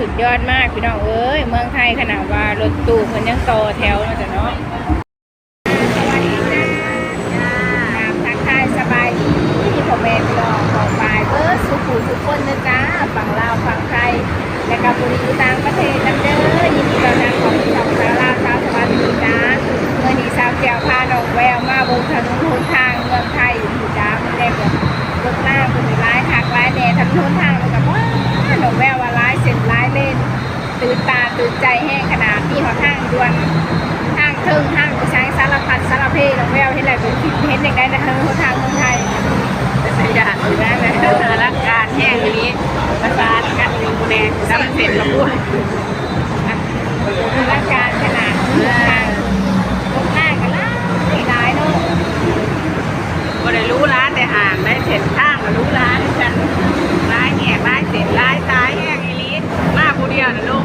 สุดยอดมากพี่น้องเอ้ยเมืองไทยขนาดว่ารถตู้เพิ่นยังต่อแถวเนาะจ้ะเนาะสวัสดีจ้าตามทักทายสบายดีพ่อแม่พี่น้องของฝ่ายเบิร์ดสุขุทุกคนนะจ้าฝั่งลาวฝั่งไทยและกับบุรีต่างประเทศนํเด้อยินดีต้อนรับของที่สองสาวลาวสาวสวัสดีจ้าเมื่อนี้สาวแก้วพาน้องแววมาบนถนนหนทางเมืองไทยอยู่จ้ามันได้แบบรถหน้าเป็นร้ายคักร้ายแน่ถนนหนทางมันกับว่าน้องแววว่าร้ายเส้นร้ายเล่น ตื่นตาตื่น ใจแห้งขนาดที่หอห้างดวนทางเทิงทางไปใช้สารพัดสารเพน้องแววเห็นอะไรเป็นคิดเห็นอย่างไรนะทางทางเมืองไทยเป็นอยากอยู่ได้เลยสารการแห้งนี้ประสานกันอยู่แน่น้ำเสร็จแล้วพูางการขนาดเมืองไทยรถหน้ากันล่าร้ายเนาะ ก็ได้รู้ร้านแต่ห่างได้เสร็จข้างก็รู้ร้านกันร้ายแหกร้ายเสร็จร้ายตายแห้งอีลีมาผู้เดียวนะลุง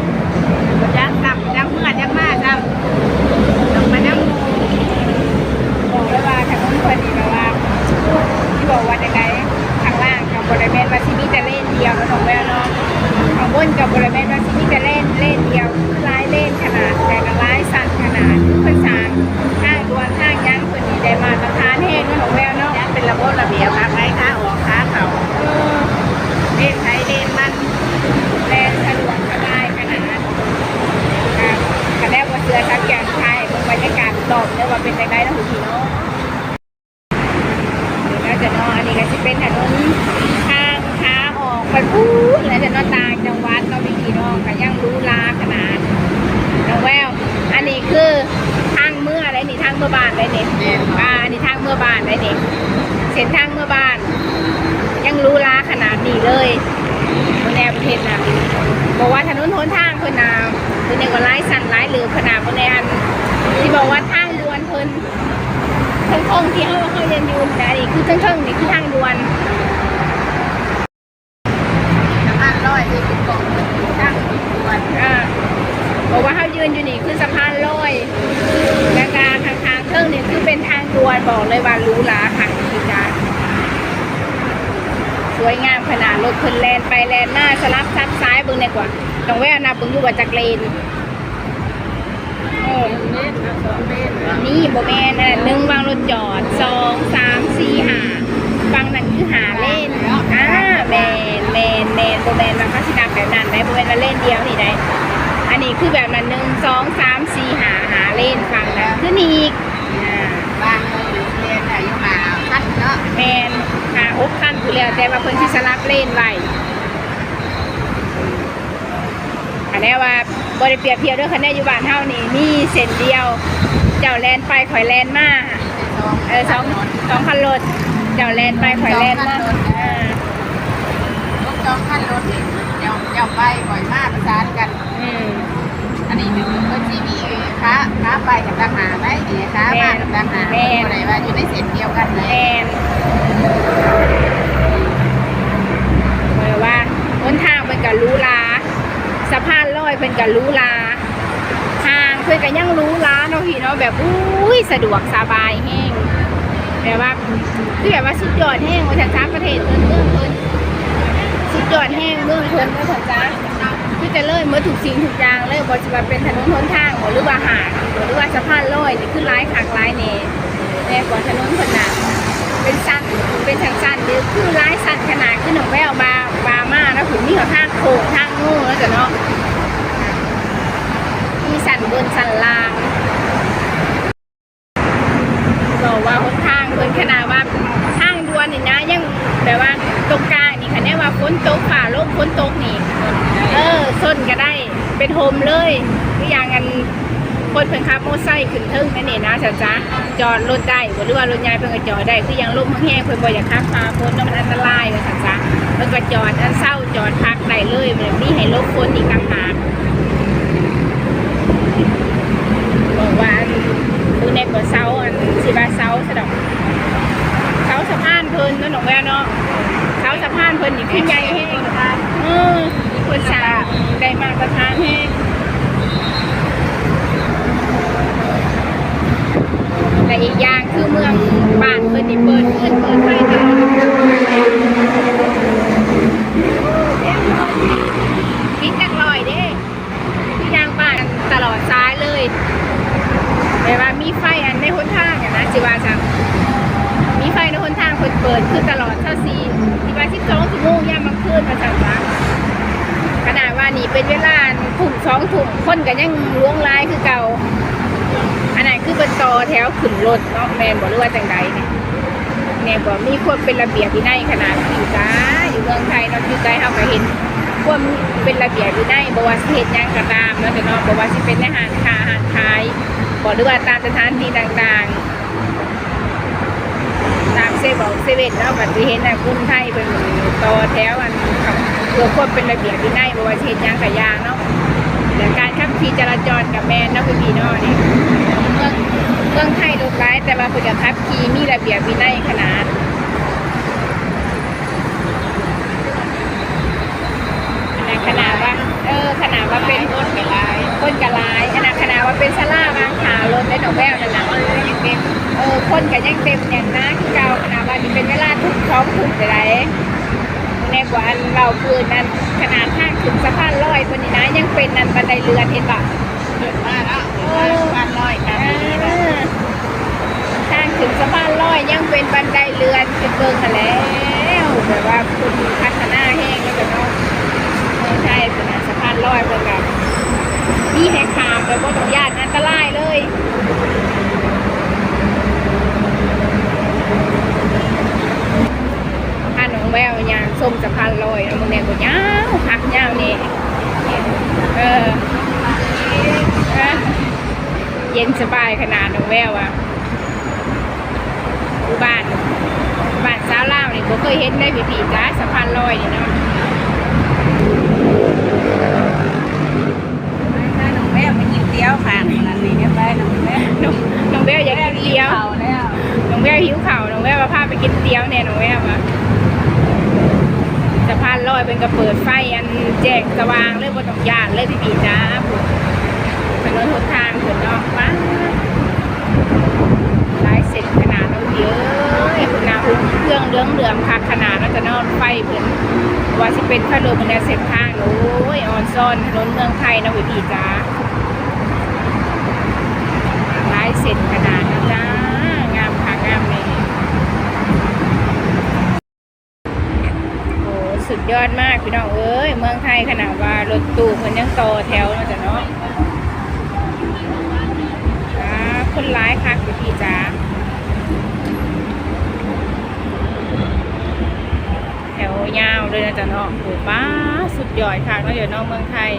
ยังกลับยังเมื่อยังมาจำต้องมายัง บอกเลยว่าทางนู้นคนนี้แบบว่าที่บอกว่าจะไงข้างล่างกับบริเวณว่าซิมีแต่เล่นเดียวนะน้องแววเนาะข้างบนกับบริเวณว่าซิมีแต่เล่นเล่นเดียวร้ายเล่นขนาดแต่ก็ร้ายสั่นขนาดเพื่อนสางข้างดวนข้างยั้งคนนี้ได้มาตรฐานแห้งนะน้องแววเนาะ ยังเป็นระบบระเบียบทางไหนค้าออกค้าเขา เออ เล่นไทยเล่นมัน แรงสะดวกสบายขนาดนั้นครับคะแนนว่าเสือทักแกนไทยบรรยากาศตอบเลยว่าเป็นไปได้นะหูพี่เนาะน่าจะเนาะอันนี้ก็จะเป็นถนนทางขาออก ไปพูดแล้วจะเนาะต่างจังหวัดเนาะพี่พี่น้องก็ยังรู้ลาขนาดน้องแววอันนี้คือทางเมื่ออะไรนี่ทางเมื่อบ้านเลยนี่เล่นอ่าอันนี้ทางเมื่อบ้านเลยนี่เส้นทางเมื่อบ้าน ยังรู้ลาขนาดนี้เลยบนแนวประเทศนะบอกว่าถนนหนทางเพิ่นนาเพิ่นเรียกว่าไล่สั่นไล่หรือขนาดบนแนวอันที่บอกว่าทางด่วนเพิ่นเพิ่นคงที่เขาเขาเรียนอยู่นะนี่คือเทิงๆนี่คือทางด่วนน้ำมันร้อยที่ติดกล่องตั้ งติดตัวอ่าบอกว่าเขายืนอยู่นี่คือสะพานลอยแล้วก็ทางทางๆเทิงนี่คือเป็นทางด่วนบอกเลยว่าหรู้ลาค่ะพี่จ้าสวยงามขนาดรถเพิ่นแลนไปแลนมาสลับซับซ้ายเบิ่งในกว่าต้องแววนับเบิ่งอยู่ว่าจักเลนโอ้เล่นสองเล่นนี่โบแมนอันหนึ่งวางรถจอดสองสามสี่หา ฟังนั่นคือหาเล่นอ่าแมนแมนแมนโบแมนมันเขาสินับแบบนั้นได้โบแมนมาเล่นเดียวนี่ได้ อันนี้คือแบบนั้นหนึ่งสองสามสี่หาหาเล่นฟังนะคือนี่อีกอ่าบางเรียนอายุมาพัดเนาะแมนหาหกขั้นคือแล้วแต่ว่าเพิ่นสิสลับเล่นไว้อันนี้ว่าบริเปียเทียบด้วยคะแนนอยู่บ้านเท่านี่มีเส้นเดียว เจ้าแลนไปข่อยแลนมาเออสองสองคันรถ เจ้าแลนไปข่อยแลนมาอ่าลูกจองขั้นรถเนี่ยเดี๋ยวเดี๋ยวไปบ่อยมากประสานกัน อืม อันนี้เป็นคนที่มีค้าค้าไปกับทหารไหมเนี่ยค้ามากับทหารอะไรว่าอยู่ในเส้นเดียวกันเลแมยนหมายว่าหนทางเป็นกับรู้ลาสะพานลอยเป็นกับรู้ลาทางเพื่อนก็ยังรู้ลาเนาะพี่เนาะแบบอุ้ยสะดวกสบายแห้ง แบบว่าคือแบบว่าสุดยอดแห้งว่าจะจ้าประเทศเพิ่นเมืองเพิ่นสุดยอดแห้งเมืองเพิ่นว่าจะจ้าคือจะเลยเมื่อถูกสิ่งถูกอย่างเลยบอจะว่าเป็นถนนหนทางหรือว่าหาดหรือว่าสะพานลอยนี่คือร้ายขากร้ายเน่แน่กว่าถนนเพิ่นน่ะเป็นสั้นเป็นสั้นสั้นๆเดียวคือร้ายสั้นขนาดคือหนองแววบาบามาแล้วถึงนี่เขาทางโค้งทางง่แล้วจ้ะเนาะมีสั้นบนสั้นล่างบอกว่าห นทางเพิ่นขนาดว่าทางดวนนี่นะยังแบบว่าตรงกลางนี่ค่ะเนี่ยว่าฝนตกฝ่าลมฝนตกนี่เออส้นก็ได้เป็นโฮมเลยคืออย่างกันคนเพิ่นขับมอเตอร์ไซค์ขึ้นเทิงนั่นนี่นะจ๊ะจ๊ะจอดรถได้หรือว่ารถยายเพิ่นก็จอดได้คือย่างลมแห้งเพิ่นบ่อยากขับฟ้าฝนเนาะมันอันตรายว่าจ๊ะจ๊ะเพิ่นก็จอดอันเศร้าจอดพักได้เลยแบบนี้ให้ลบฝนอีกต่างหากว่าอัน ดูในกว่าเสาอันสีบาเสาสะดอกเสาสะพานเพิ่นเนาะหนองแววเนาะเสาสะพานเพิ่นนี่ขึ้นใหญ่แห้งเออคนสาได้มากระทานแห้งและอีกอย่างคือเมืองบ้านเปิดนี่เปิดขึ้นเปิดไฟตลอดพี่ พิษจักลอยเด้ที่ยางบ้านตลอดซ้ายเลยแต่ว่า มีไฟอันในหนทางนะจิว่าจังมีไฟในหนทางเปิดเปิดคือตลอดเท่าซีที่ว่าสิบสองชั่วโมงยามมาคืนมาจังจังขนาดว่านี่เป็นเวลาถุ่มสองถุ่มคนกันยังล้วงลายคือเก่า อันนั้นคือเป็นตอแถวขึ้นรถเนาะแมนบอกหรือว่าจังใดเนี่ยเนี่ยบอกมีควรเป็นระเบียบวินัยขนาดอยู่จ้าอยู่เมืองไทยเนาะอยู่ไกลเขาก็เห็นควรเป็นระเบียบวินัยบอกว่าสิเหตุยังกระตามเนาะแต่เนาะบอกว่าสิเป็นอาหารคาอาหารขาย บอกหรือว่าตามสถานที่ต่างๆ ตามเซเว่นเซเว่นเนาะก็สิเห็นนะคนไทยเป็นต่อแถวอันเพื่อควบเป็นระเบียบวินัยบอกว่าเหตุยังกับยางเนาะแต่การขับขี่จราจรกับแมนเนาะพี่ๆเนาะนี่เมืองเมืองไทยรถร้ายแต่ว่าผู้จะทับขี่มีระเบียบวินัยขนาดขนาดว่าเออขนาดว่าเป็นคนกันหลา คนกะลายขนาดขนาดว่าเป็นสลาบางขารถได้ดอกแววนั่นนะยังเต็มเออคนกันยังเต็มอย่างนะคือเก่าขนาดว่าที่เป็นเวลาทุกท้องทุกแต่ไรในกว่าอันเราคืนนั้นขนาดทางถึงสะพานลอยคนนี้นะยังเป็นนันบันไดเรือนเห็นปะเกิดมาแล้วบ้านร้อยกันนี้นะทางถึงสะพานลอยยังเป็นบันไดเรือนเป็นเบิงกันแล้วแบบว่าคุณพัฒนาแห้งแล้วกันเนาะไม่ใช่เป็นสะพานลอยเป็นแบบ มีแหกขามแบบว่าต้องญาติอันตรายเลยถ้าน้องแววยางส้มสะพานลอยแล้วมึงเนี่ยก็ยาวพักยาวนี่เออเย็นสบายขนาดน้องแววอะบ้านบ้านสาวล่าวนี่ก็เคยเห็นได้ผีผีจ้าสะพานลอยนี่เนาะ ถ้าน้องแม่ไปกินเตี้ ยวค่ะนั่นนี่ไปน้องแม่น้องน้องแววอยากกินเตี๋ยว เขาแล้วน้องแววหิวข่าวน้องแววมาพาไปกินเตี๋ยวเนี่ยน้องแววมาสะพานลอยเป็นกระเปิดไฟอันแจกสว่างเลยบนตองยานเลยพี่ผีจ้าเป็นรถทุกทางเกิดเนาะมาลายเสร็จขนาดน้องเยอะคุณนาคุณเครื่องเลื้องเหลือมคักขนาดนั้นจะนอนไฟเพิ่นว่าสิเป็นถนนมันเส้นทางโอ้ยออนซ่อนถนนเมืองไทยนะวิธีจ้าายเส้นขนาดนะจ้างามค่ะงามเลยโอ้สุดยอดมากพี่น้องเอ้ยเมืองไทยขนาดว่ารถตู้คนยังต่อแถวนะจ๊ะเนาะจ้าคนร้ายค่ะวิธีจ้าแถวยาวเลยนะจ๊ะเนาะโอ้ป้าสุดยอดค่ะเนาะเดี๋ยวเนาะเมืองไทย